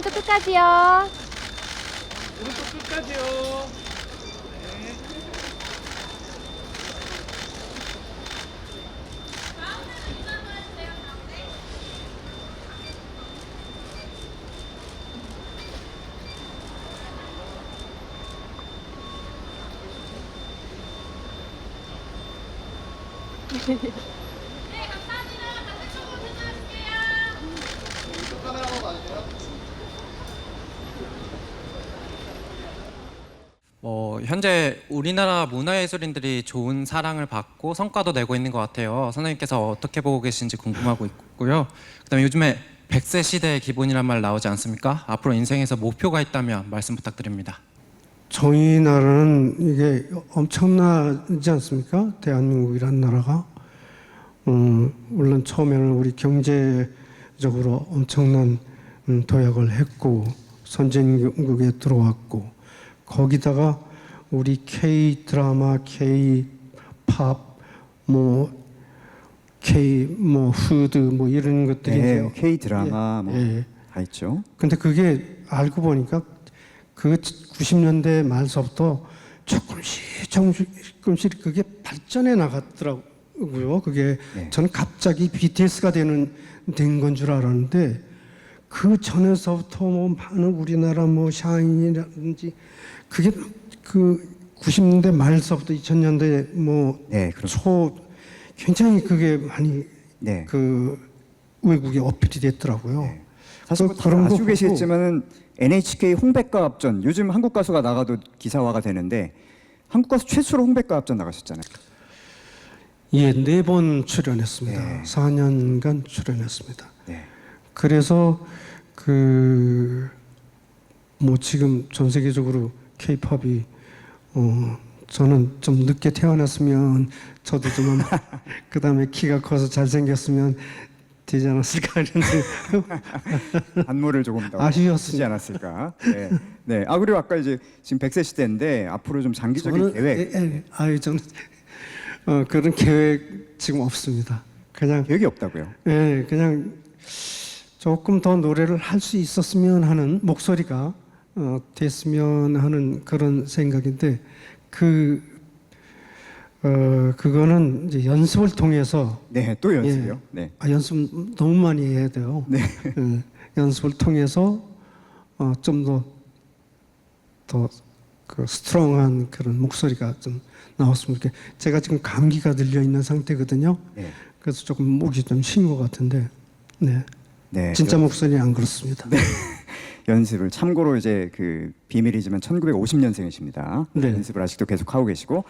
오른쪽 끝까지요. 오른쪽 끝까지요. 어, 현재 우리나라 문화예술인들이 좋은 사랑을 받고 성과도 내고 있는 것 같아요. 선생님께서 어떻게 보고 계신지 궁금하고 있고요. 그다음에 요즘에 100세 시대의 기본이란 말 나오지 않습니까? 앞으로 인생에서 목표가 있다면 말씀 부탁드립니다. 저희 나라는 이게 엄청나지 않습니까? 대한민국이란 나라가. 음, 물론 처음에는 우리 경제적으로 엄청난 음, 도약을 했고 선진국에 들어왔고 거기다가 우리 K 드라마, K 팝, 뭐 K 뭐 후드 뭐 이런 것들이 네, K 드라마 뭐 예. 다 있죠. 근데 그게 알고 보니까 그 90년대 말서부터 조금씩 조금씩 그게 발전해 나갔더라고요. 그게 네. 저는 갑자기 BTS가 되는 된 건 줄 알았는데 그 전에서부터 뭐 많은 우리나라 뭐 샤인이라든지 그게 그 90년대 말서부터 2000년대 뭐 네, 그렇죠. 초 굉장히 그게 많이 네. 그 외국에 어필이 됐더라고요. 네. 사실 뭐 그- 그런 거 아시고 계시겠지만은 NHK 홍백가 합전 요즘 한국 가수가 나가도 기사화가 되는데 한국 가수 최초로 홍백가 합전 나가셨잖아요. 예, 네 번 출연했습니다. 네. 4년간 출연했습니다. 네. 그래서 그 뭐 지금 전 세계적으로 K-팝이 어 저는 좀 늦게 태어났으면 저도 좀 그 다음에 키가 커서 잘생겼으면 되지 않았을까 생각. 안무를 조금 더 아쉬웠습니다. 쓰지 않았을까. 네. 네. 아 그리고 아까 이제 지금 100세 시대인데 앞으로 좀 장기적인 저는 계획, 예, 예, 아유 저는 어, 그런 계획 지금 없습니다. 그냥 계획이 없다고요. 예, 그냥 조금 더 노래를 할 수 있었으면 하는 목소리가 어, 됐으면 하는 그런 생각인데 그 어, 그거는 이제 연습을 통해서 네, 또 연습이요. 예. 네. 아, 연습 너무 많이 해야 돼요. 네. 예, 연습을 통해서 어, 좀더더그 스트롱한 그런 목소리가 좀 나왔으면 좋겠. 제가 지금 감기가 들려 있는 상태거든요. 네. 그래서 조금 목이 좀 쉰 것 같은데, 네, 네. 진짜 목소리 안 그렇습니다. 연습을 참고로 이제 그 비밀이지만 1950년생이십니다. 네. 연습을 아직도 계속 하고 계시고